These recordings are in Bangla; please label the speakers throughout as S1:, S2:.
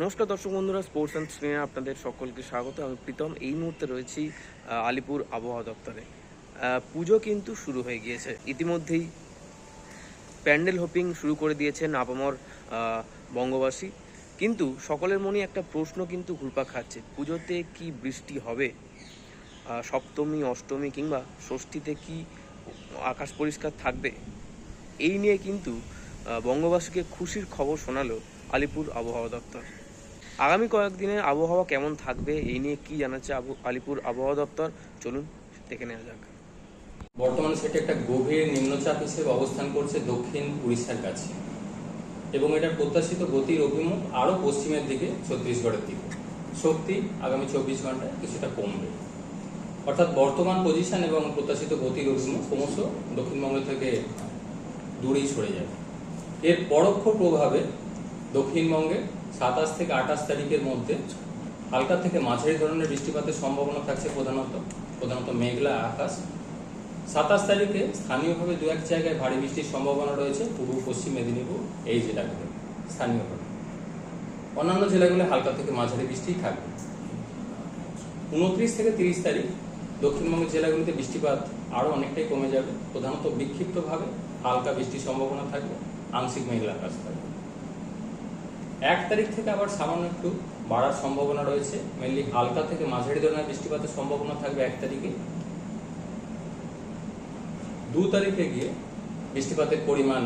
S1: নমস্কার দর্শক বন্ধুরা স্পোর্টস অ্যান্ড স্ক্রিনে আপনাদের সকলকে স্বাগত। আমি প্রীতম। এই মুহূর্তে রয়েছি আলিপুর আবহাওয়া দপ্তরে। পুজো কিন্তু শুরু হয়ে গিয়েছে। ইতিমধ্যেই প্যান্ডেল হোপিং শুরু করে দিয়েছেন আপামর বঙ্গবাসী। কিন্তু সকলের মনে একটা প্রশ্ন কিন্তু ঘুরপাক খাচ্ছে। পুজোতে কি বৃষ্টি হবে? সপ্তমী, অষ্টমী কিংবা ষষ্ঠীতে কি আকাশ পরিষ্কার থাকবে? এই নিয়ে কিন্তু বঙ্গবাসীকে খুশির খবর শোনালো আলিপুর আবহাওয়া দপ্তর। আগামী কয়েকদিনের আবহাওয়া কেমন থাকবে, এই নিয়ে কি জানাচ্ছে আবু- আলিপুর আবহাওয়া দপ্তর? চলুন দেখে নেওয়া যাক।
S2: বর্তমান সেটি একটা গভীর নিম্নচাপ হিসেবে অবস্থান করছে দক্ষিণ উড়িষ্যার কাছে। এবং এটার প্রত্যাশিত গতির অভিমুখ আরও পশ্চিমের দিকে ছত্তিশগড়ের দিকে। শক্তি আগামী চব্বিশ ঘন্টায় কিছুটা কমবে। অর্থাৎ বর্তমান পজিশন এবং প্রত্যাশিত গতির অভিমুখ ক্রমশ দক্ষিণবঙ্গ থেকে দূরেই সরে যাবে। এর পরোক্ষ প্রভাবে দক্ষিণবঙ্গে সাতাশ থেকে আঠাশ তারিখের মধ্যে হালকা থেকে মাঝারি ধরনের বৃষ্টিপাতের সম্ভাবনা থাকছে প্রধানত প্রধানত মেঘলা আকাশ। সাতাশ তারিখে স্থানীয়ভাবে দু এক জায়গায় ভারী বৃষ্টির সম্ভাবনা রয়েছে, পূর্ব, পশ্চিম মেদিনীপুর, এই জেলাগুলো, স্থানীয়ভাবে। অন্যান্য জেলাগুলো হালকা থেকে মাঝারি বৃষ্টিই থাকবে। উনত্রিশ থেকে তিরিশ তারিখ দক্ষিণবঙ্গের জেলাগুলিতে বৃষ্টিপাত আরও অনেকটাই কমে যাবে, প্রধানত বিক্ষিপ্তভাবে হালকা বৃষ্টির সম্ভাবনা থাকবে, আংশিক মেঘলা আকাশ থাকবে। এক তারিখ থেকে আবার সামান্য একটু বাড়ার সম্ভাবনা রয়েছে। মেনলি হালকা থেকে মাঝারি ধরনের বৃষ্টিপাতের সম্ভাবনা থাকবে এক তারিখে। দু তারিখে গিয়ে বৃষ্টিপাতের পরিমাণ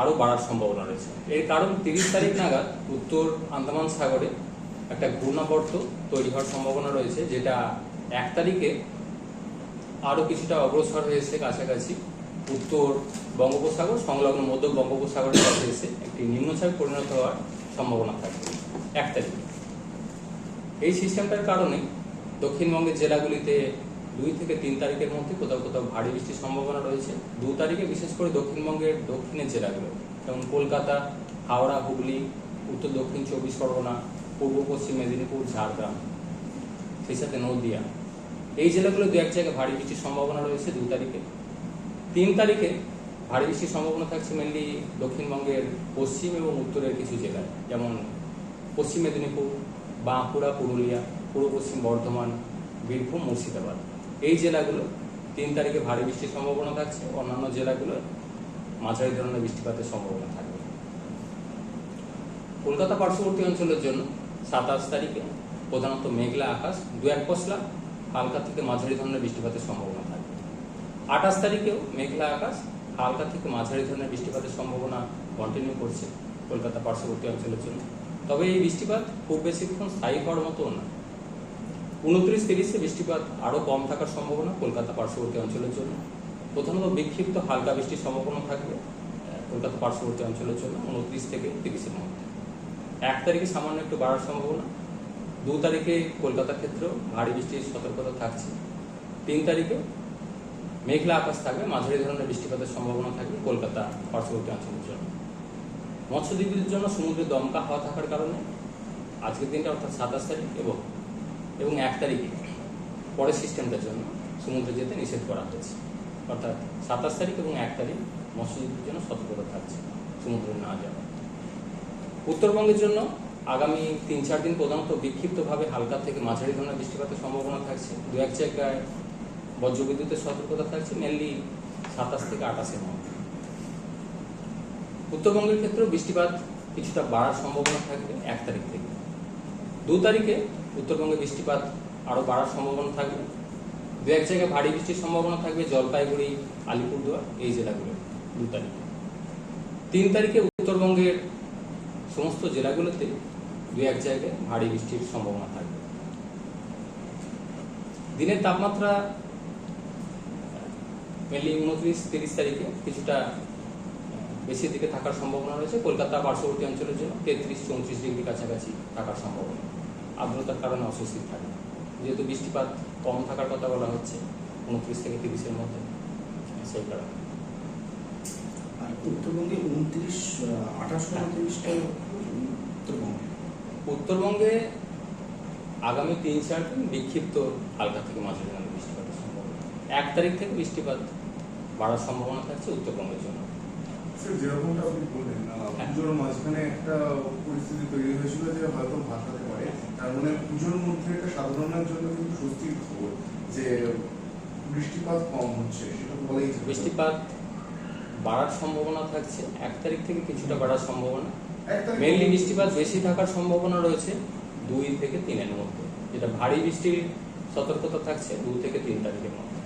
S2: আরও বাড়ার সম্ভাবনা রয়েছে। এর কারণ তিরিশ তারিখ নাগাদ উত্তর আন্দামান সাগরে একটা ঘূর্ণাবর্ত তৈরি হওয়ার সম্ভাবনা রয়েছে, যেটা এক তারিখে আরও কিছুটা অগ্রসর হয়েছে কাছাকাছি। উত্তর বঙ্গোপসাগর, সংলগ্ন মধ্য বঙ্গোপসাগরের কাছে এসে একটি নিম্নচাপে পরিণত হওয়ার সম্ভাবনা থাকবে এক তারিখে। এই সিস্টেমটার কারণে দক্ষিণবঙ্গের জেলাগুলিতে দুই থেকে তিন তারিখের মধ্যে কোথাও কোথাও ভারী বৃষ্টির সম্ভাবনা রয়েছে। দু তারিখে বিশেষ করে দক্ষিণবঙ্গের দক্ষিণের জেলাগুলো, যেমন কলকাতা, হাওড়া, হুগলি, উত্তর দক্ষিণ চব্বিশ পরগনা, পূর্ব পশ্চিম মেদিনীপুর, ঝাড়গ্রাম, সেই সাথে নদিয়া। এই জেলাগুলো দু এক জায়গায় ভারী বৃষ্টির সম্ভাবনা রয়েছে দু তারিখে। তিন তারিখে ভারী বৃষ্টির সম্ভাবনা থাকছে মেনলি দক্ষিণবঙ্গের পশ্চিম এবং উত্তরের কিছু জেলায়। যেমন পশ্চিম মেদিনীপুর, বাঁকুড়া, পুরুলিয়া, পূর্ব পশ্চিম বর্ধমান, বীরভূম, মুর্শিদাবাদ। এই জেলাগুলো তিন তারিখে ভারী বৃষ্টির সম্ভাবনা থাকছে, অন্যান্য জেলাগুলো মাঝারি ধরনের বৃষ্টিপাতের সম্ভাবনা থাকবে। কলকাতা পার্শ্ববর্তী অঞ্চলের জন্য সাতাশ তারিখে প্রধানত মেঘলা আকাশ, দু এক পশলা, হালকা থেকে মাঝারি ধরনের বৃষ্টিপাতের সম্ভাবনা থাকবে। আঠাশ তারিখেও মেঘলা আকাশ হালকা থেকে মাঝারি ধরনের বৃষ্টিপাতের সম্ভাবনা কন্টিনিউ করছে কলকাতা পার্শ্ববর্তী অঞ্চলের জন্য। তবে এই বৃষ্টিপাত খুব বেশিক্ষণ স্থায়ী হওয়ার মতো না। উনত্রিশ তিরিশে বৃষ্টিপাত আরও কম থাকার সম্ভাবনা কলকাতা পার্শ্ববর্তী অঞ্চলের জন্য। প্রধানত বিক্ষিপ্ত হালকা বৃষ্টির সম্ভাবনা থাকবে কলকাতা পার্শ্ববর্তী অঞ্চলের জন্য উনত্রিশ থেকে তিরিশের মধ্যে। এক তারিখে সামান্য একটু বাড়ার সম্ভাবনা। দু তারিখে কলকাতার ক্ষেত্রেও ভারী বৃষ্টির সতর্কতা থাকছে। তিন তারিখে মেঘলা আকাশ থাকবে মাঝারি ধরনের বৃষ্টিপাতের সম্ভাবনা থাকবে কলকাতা, পার্শ্ববর্তী অঞ্চলের জন্য। মৎস্যজীবীদের জন্য সমুদ্রে দমকা হওয়া থাকার কারণে আজকের দিনটা অর্থাৎ সাতাশ তারিখ এবং এবং এক তারিখে পরের সিস্টেমটার জন্য সমুদ্রে যেতে নিষেধ করা হয়েছে। অর্থাৎ সাতাশ তারিখ এবং এক তারিখ মৎস্যজীবীদের জন্য সতর্কতা থাকছে সমুদ্রে না যাওয়া উত্তরবঙ্গের জন্য আগামী তিন চার দিন প্রধানত বিক্ষিপ্তভাবে হালকা থেকে মাঝারি ধরনের বৃষ্টিপাতের সম্ভাবনা থাকছে। দু এক জায়গায় বজ্রবিদ্যুতের সতর্কতা থাকছে মেনলি সাতাশ থেকে আঠাশের মধ্যে উত্তরবঙ্গের ক্ষেত্রেও বৃষ্টিপাত কিছুটা বাড়ার সম্ভাবনা থাকবে এক তারিখ থেকে। দু তারিখে উত্তরবঙ্গে বৃষ্টিপাত আরও বাড়ার সম্ভাবনা থাকবে। দু এক জায়গায় ভারী বৃষ্টির সম্ভাবনা থাকবে জলপাইগুড়ি, আলিপুরদুয়ার এই জেলাগুলো দু তারিখে। তিন তারিখে উত্তরবঙ্গের সমস্ত জেলাগুলোতে দু এক জায়গায় ভারী বৃষ্টির সম্ভাবনা থাকবে। দিনের তাপমাত্রা মেনলি উনত্রিশ তিরিশ তারিখে কিছুটা বেশি দিকে থাকার সম্ভাবনা রয়েছে। কলকাতা পার্শ্ববর্তী অঞ্চলের জন্য তেত্রিশ চৌত্রিশ ডিগ্রি কাছাকাছি থাকার সম্ভাবনা। আর্দ্রতার কারণে অস্বস্তি থাকে। যেহেতু বৃষ্টিপাত কম থাকার কথা বলা হচ্ছে উনত্রিশ থেকে তিরিশের মধ্যে সেই কারণে।
S3: আর উত্তরবঙ্গে উনত্রিশ আঠাশ উনত্রিশটা উত্তরবঙ্গে?
S2: উত্তরবঙ্গে আগামী তিন চার দিন বিক্ষিপ্ত হালকা থেকে মাঝারি বৃষ্টিপাতের সম্ভাবনা এক তারিখ থেকে বৃষ্টিপাত বাড়ার সম্ভাবনা থাকছে উত্তরবঙ্গের জন্য।
S4: স্যার যেরকমটা আপনি বললেন আহ,
S2: হ্যাঁ।
S4: পুজোর মাঝখানে একটা পরিস্থিতি তৈরি হয়েছিল যে হয়তো ভাসাতে পারে। তার মানে পুজোর মধ্যে সাধারণের জন্য কিন্তু স্বস্তির খবর যে বৃষ্টিপাত কম হচ্ছে সেটা বলেই
S2: বৃষ্টিপাত বাড়ার সম্ভাবনা থাকছে। এক তারিখ থেকে কিছুটা বাড়ার সম্ভাবনা। মেনলি বৃষ্টিপাত বেশি থাকার সম্ভাবনা রয়েছে দুই থেকে তিনের মধ্যে। যেটা ভারী বৃষ্টির সতর্কতা থাকছে দু থেকে তিন তারিখের মধ্যে।